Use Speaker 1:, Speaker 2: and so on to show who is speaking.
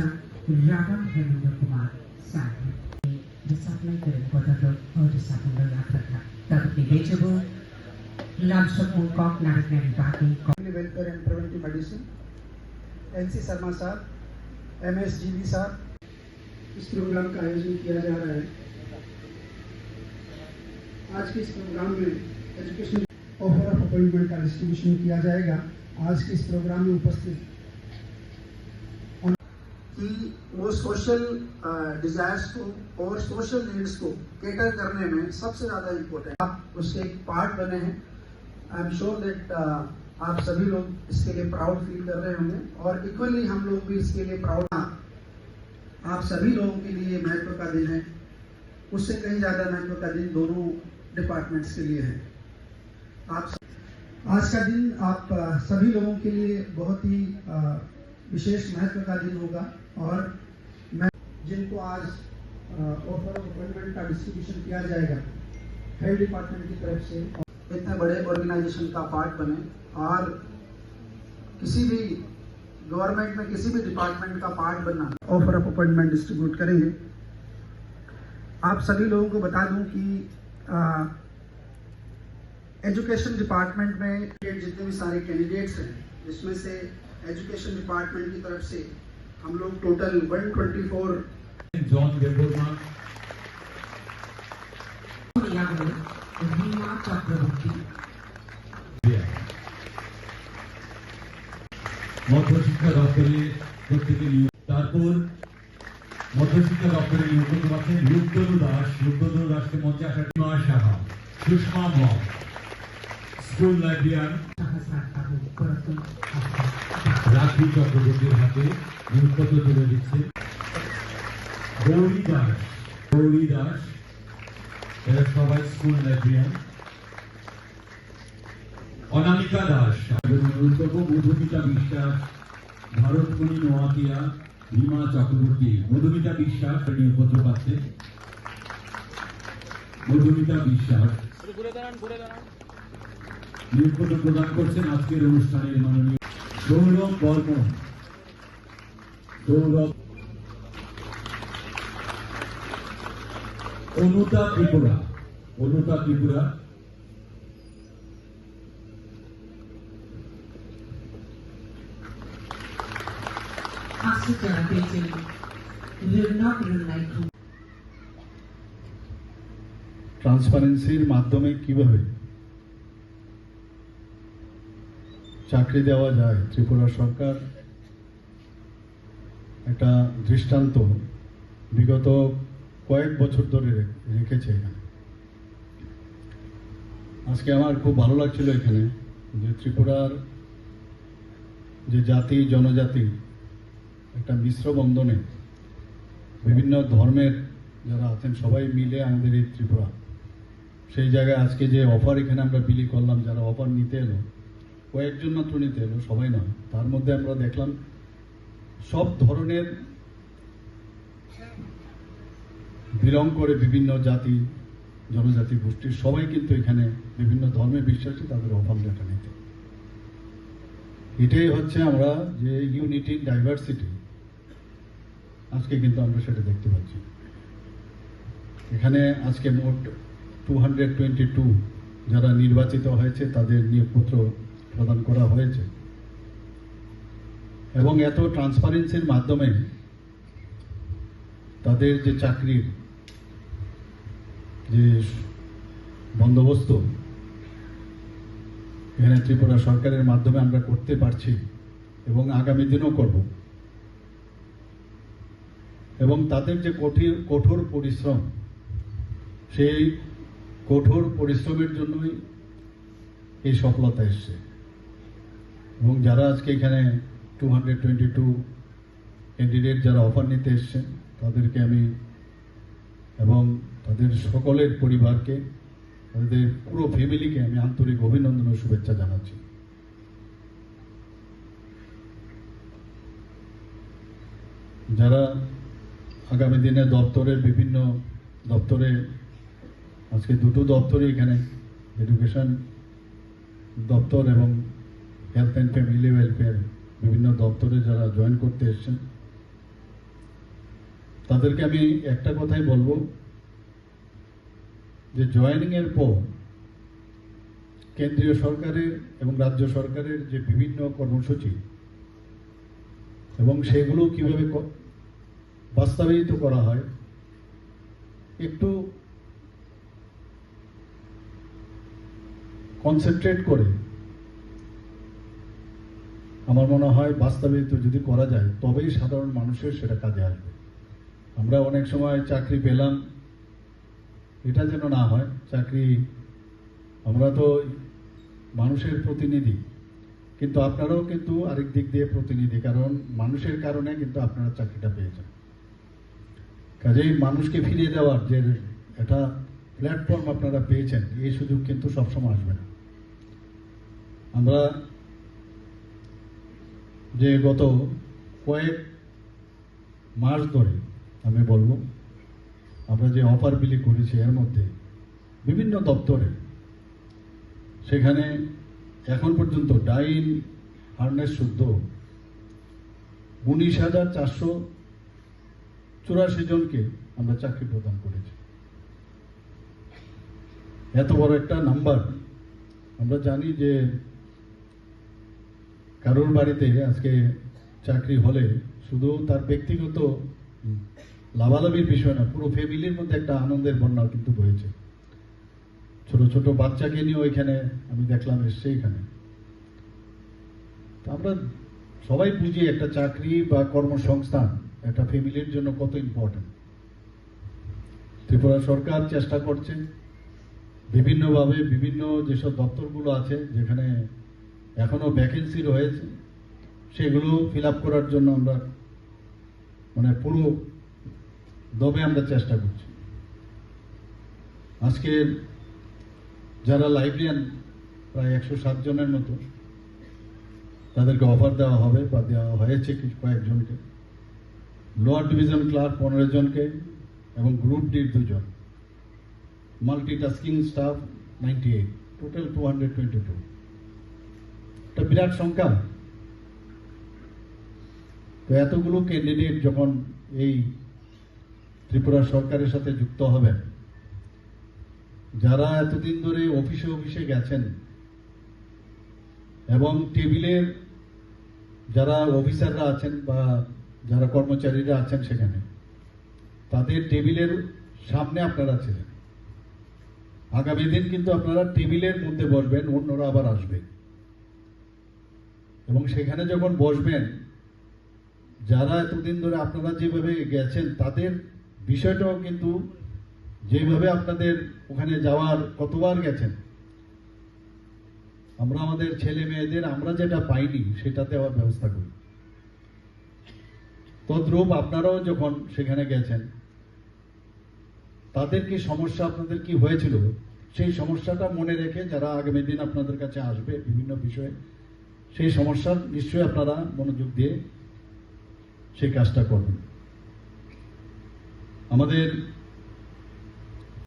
Speaker 1: Hemendra Kumar welfare and preventive medicine
Speaker 2: N C Sharma साहब M S G साहब इस programme का आयोजन किया जा रहा है। आज के इस प्रोग्राम में एजुकेशन ऑफ़र ऑफ़ अपॉइंटमेंट का डिस्ट्रीब्यूशन किया जाएगा। आज के इस प्रोग्राम में उपस्थित कि वो सोशल डिजायर्स को और सोशल नीड्स को केटर करने में सबसे ज़्यादा इम्पोर्टेंट आप उसके एक पार्ट बने हैं। आई एम श्योर दैट आप सभी लोग इसके लिए प्राउड फील कर रहे होंगे और इक्वली हम लोग भी इसके लिए प्राउड आप सभी लोगों के लिए महत्व का दिन है। उससे कहीं ज़्यादा महत्व का दिन दोनों डिपार्टमेंट्स के लिए है। आप आज का दिन आप सभी लोगों के लिए बहुत ही विशेष महत्व का दिन होगा। और मैं जिनको आज ऑफ़र ऑफ़ अपॉइंटमेंट का डिस्ट्रीब्यूशन किया जाएगा हेल्थ डिपार्टमेंट की तरफ़ से इतने बड़े ऑर्गेनाइजेशन का पार्ट बने, और किसी भी गवर्नमेंट में, किसी भी डिपार्टमेंट का पार्ट बनना ऑफ़र ऑफ़ अपॉइंटमेंट डिस्ट्रीब्यूट करेंगे। आप सभी लोगों को बता दूँ कि एजुकेशन डिपार्टमेंट में जितने भी सारे कैंडिडेट्स हैं, जिसमें से एजुकेशन डिपार्टमेंट की तरफ़ से हम लोग total 124
Speaker 3: John Deborah,
Speaker 1: Yang Rima Chakraborty.
Speaker 3: মধ্যশিক্ষা দপ্তরে প্রত্যেকে নিয়োগ তারপর মধ্যশিক্ষা দপ্তরে নিয়োজিত আছেন রূপতনু দাস রূপতনু দাসকে মঞ্চে আসার মা সাহা সুষমা মম স্কুল লাইব্রেরিয়ান রাখি চক্রবর্তীর হাতে নিয়োগপত্র তুলে দিচ্ছে গৌরী দাস। গৌরী দাস এরা সবাই স্কুল লাইব্রেরিয়ান অনামিকা দাস এবং অনুরোধ মধুমিতা বিশ্বাস ভারতমণি নোয়াতিয়া ভীমা চক্রবর্তী। মধুমিতা বিশ্বাস নিয়োগপত্র পাচ্ছে মধুমিতা বিশ্বাস। নিয়োগপত্র প্রদান করছেন আজকের অনুষ্ঠানের মাননীয় সৌরভ বর্মন সৌরভ অনুতা ত্রিপুরা। অনুতা ত্রিপুরা।
Speaker 4: ট্রান্সপারেন্সির মাধ্যমে কীভাবে চাকরি দেওয়া যায়, ত্রিপুরা সরকার একটা দৃষ্টান্ত বিগত কয়েক বছর ধরে রেখেছে এখানে। আজকে আমার খুব ভালো লাগছিল এখানে যে ত্রিপুরার যে জাতি, জনজাতি, একটা মিশ্র বন্ধনে বিভিন্ন ধর্মের যারা আছেন, সবাই মিলে আমাদের এই ত্রিপুরা। সেই জায়গায় আজকে যে অফার এখানে আমরা বিলি করলাম, যারা অফার নিতে এলো কয়েকজন মাত্র নিতে এলো, সবাই নয়। তার মধ্যে আমরা দেখলাম সব ধরনের বিলং করে বিভিন্ন জাতি, জনজাতি গোষ্ঠীর সবাই কিন্তু এখানে বিভিন্ন ধর্মে বিশ্বাসী, তাদের অভাব দেখা নিতে। এটাই হচ্ছে আমরা যে ইউনিটি ডাইভার্সিটি আজকে কিন্তু আমরা সেটা দেখতে পাচ্ছি। এখানে আজকে মোট টু যারা নির্বাচিত হয়েছে, তাদের নিয়োগপত্র প্রদান করা হয়েছে। এবং এত ট্রান্সপারেন্সির মাধ্যমে তাদের যে চাকরির যে বন্দোবস্ত, এখানে ত্রিপুরা সরকারের মাধ্যমে আমরা করতে পারছি এবং আগামী দিনও করব। এবং তাদের যে কঠিন, কঠোর পরিশ্রম, সেই কঠোর পরিশ্রমের জন্যই এই সফলতা এসছে। এবং যারা আজকে এখানে two hundred twenty two candidate যারা অফার নিতে এসছেন, তাদেরকে আমি এবং তাদের সকলের পরিবারকে, তাদের পুরো ফ্যামিলিকে আমি আন্তরিক অভিনন্দন ও শুভেচ্ছা জানাচ্ছি। যারা আগামী দিনে দপ্তরের বিভিন্ন দপ্তরে, আজকে দুটো দপ্তরই এখানে এডুকেশন দপ্তর এবং হেলথ অ্যান্ড ফ্যামিলি ওয়েলফেয়ার বিভিন্ন দপ্তরে যারা জয়েন করতে এসছেন, তাদেরকে আমি একটা কথাই বলব যে জয়েনিং এর পর কেন্দ্রীয় সরকারের এবং রাজ্য সরকারের যে বিভিন্ন কর্মসূচি এবং সেগুলো কীভাবে বাস্তবায়িত করা হয়, একটু কনসেন্ট্রেট করে আমার মনে হয় বাস্তবায়িত যদি করা যায়, তবেই সাধারণ মানুষের সেটা কাজে আসবে। আমরা অনেক সময় চাকরি পেলাম, এটা যেন না হয়, চাকরি, আমরা তো মানুষের প্রতিনিধি, কিন্তু আপনারাও কিন্তু আরেক দিক দিয়ে প্রতিনিধি, কারণ মানুষের কারণে কিন্তু আপনারা চাকরিটা পেয়েছেন। কাজেই মানুষকে ফিরিয়ে দেওয়ার যে একটা প্ল্যাটফর্ম আপনারা পেয়েছেন এই সুযোগ কিন্তু সবসময় আসবে না। আমরা যে গত কয়েক মাস ধরে আমি বলব, আমরা যে অফার বিলি করেছি এর মধ্যে বিভিন্ন দপ্তরে, সেখানে এখন পর্যন্ত ডাইন হার্নেস শুদ্ধ উনিশ হাজার চারশো চুরাশি জনকে আমরা চাকরি প্রদান করেছি। এত বড় একটা নাম্বার আমরা জানি যে কারোর বাড়িতে আজকে চাকরি হলে শুধু তার ব্যক্তিগত লাভালাভির বিষয় না, পুরো ফ্যামিলির মধ্যে একটা আনন্দের বন্যা কিন্তু বয়েছে ছোট ছোট বাচ্চাকে নিয়ে ওইখানে আমি দেখলাম এসছে এখানে। আমরা সবাই বুঝি একটা চাকরি বা কর্মসংস্থান একটা ফ্যামিলির জন্য কত ইম্পর্টেন্ট ত্রিপুরা সরকার চেষ্টা করছে, বিভিন্নভাবে বিভিন্ন যেসব দপ্তরগুলো আছে, যেখানে এখনও ভ্যাকেন্সি রয়েছে। সেগুলো ফিল করার জন্য আমরা মানে পুরো দমে আমরা চেষ্টা করছি। আজকে যারা লাইব্রেরিয়ান প্রায় একশো সাত জনের মতো, তাদেরকে অফার দেওয়া হবে বা দেওয়া হয়েছে কিছু কয়েকজনকে। লোয়ার ডিভিশন ক্লার্ক পনেরো জনকে এবং গ্রুপ ডির দুজন। Multitasking staff ninety eight total two hundred twenty two একটা বিরাট সংখ্যা তো এতগুলো ক্যান্ডিডেট যখন এই ত্রিপুরা সরকারের সাথে যুক্ত হবেন, যারা এতদিন ধরে অফিসে অফিসে গেছেন এবং টেবিলের যারা অফিসাররা আছেন বা যারা কর্মচারীরা আছেন সেখানে, তাদের টেবিলের সামনে আপনারা ছিলেন। আগামী দিন কিন্তু আপনারা টেবিলের মধ্যে বসবেন, অন্যরা আবার আসবে। এবং সেখানে যখন বসবেন, যারা এতদিন ধরে আপনারা যেভাবে গেছেন, তাদের বিষয়টাও কিন্তু যেভাবে আপনাদের ওখানে যাওয়ার কতবার গেছেন। আমরা আমাদের ছেলে মেয়েদের, আমরা যেটা পাইনি সেটা দেওয়ার ব্যবস্থা করি। তদ্রূপ আপনারাও যখন সেখানে গেছেন, তাদের কি সমস্যা, আপনাদের কি হয়েছিল? সেই সমস্যাটা মনে রেখে যারা আগামী দিন আপনাদের কাছে আসবে বিভিন্ন বিষয়ে সেই সমস্যার নিশ্চয়ই আপনারা মনোযোগ দিয়ে সেই কাজটা করবেন। আমাদের